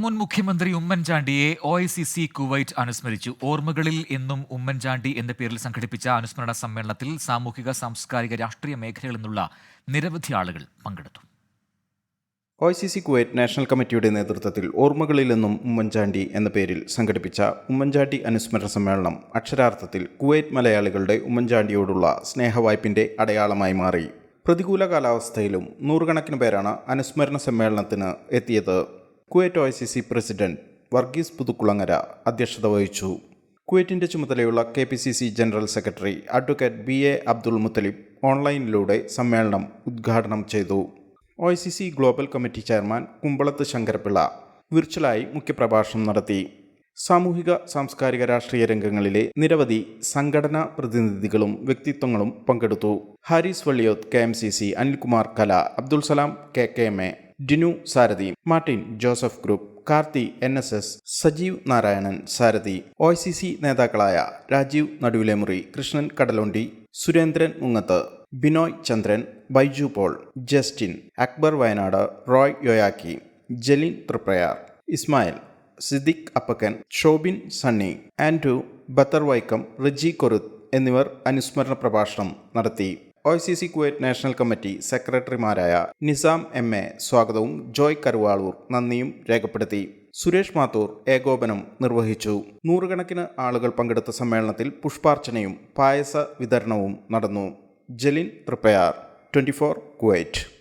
മുൻ മുഖ്യമന്ത്രി ഉമ്മൻചാണ്ടിയെ O I C C Kuwait അനുസ്മരിച്ചു. ഓർമ്മകളിൽ എന്നും ഉമ്മൻചാണ്ടി എന്ന പേരിൽ സംഘടിപ്പിച്ച അനുസ്മരണ സമ്മേളനത്തിൽ സാമൂഹിക സാംസ്കാരിക രാഷ്ട്രീയ മേഖലകളിൽ നിന്നുള്ള നിരവധി ആളുകൾ പങ്കെടുത്തു. O I C C Kuwait national കമ്മിറ്റിയുടെ നേതൃത്വത്തിൽ ഓർമ്മകളിൽ നിന്നും ഉമ്മൻചാണ്ടി എന്ന പേരിൽ സംഘടിപ്പിച്ച ഉമ്മൻചാണ്ടി അനുസ്മരണ സമ്മേളനം അക്ഷരാർത്ഥത്തിൽ കുവൈറ്റ് മലയാളികളുടെ ഉമ്മൻചാണ്ടിയോടുള്ള സ്നേഹവായ്പിന്റെ അടയാളമായി മാറി. പ്രതികൂല കാലാവസ്ഥയിലും നൂറുകണക്കിന് പേരാണ് അനുസ്മരണ സമ്മേളനത്തിന് എത്തിയത്. Kuwait O C C president Varghese Puthukkulangara അധ്യക്ഷത വഹിച്ചു. കുവൈറ്റിന്റെ ചുമതലയുള്ള K P C C general secretary advocate B A Abdul Muthalib ഓൺലൈനിലൂടെ സമ്മേളനം ഉദ്ഘാടനം ചെയ്തു. O C C global committee chairman Kumbalath Sankarapillai വിർച്വലായി മുഖ്യപ്രഭാഷണം നടത്തി. സാമൂഹിക സാംസ്കാരിക രാഷ്ട്രീയ രംഗങ്ങളിലെ നിരവധി സംഘടനാ പ്രതിനിധികളും വ്യക്തിത്വങ്ങളും പങ്കെടുത്തു. Harris Valliyoth K M C C Anilkumar Kala Abdul Salam K K M A Dinu Sarathi Martin Joseph group Karthi N S S Sajeev Narayanan Sarathi O C C നേതാക്കളായ Rajeev Naduvilemuri Krishnan Kadalundi Surendran Mungath Binoy Chandran Baiju Paul Justin Akbar Wayanad Roy Yoyakki Jalin Triprayar Ismail Siddique Appakkan Shobin Sunny Andrew Bathar Vaikom Riji Koruth എന്നിവർ അനുസ്മരണ പ്രഭാഷണം നടത്തി. O C C Kuwait national committee സെക്രട്ടറിമാരായ Nizam M A സ്വാഗതവും ജോയ് കരുവാളൂർ നന്ദിയും രേഖപ്പെടുത്തി. സുരേഷ് മാത്തൂർ ഏകോപനം നിർവഹിച്ചു. നൂറുകണക്കിന് ആളുകൾ പങ്കെടുത്ത സമ്മേളനത്തിൽ പുഷ്പാർച്ചനയും പായസ വിതരണവും നടന്നു. Jalin Thriprayar twenty four Kuwait.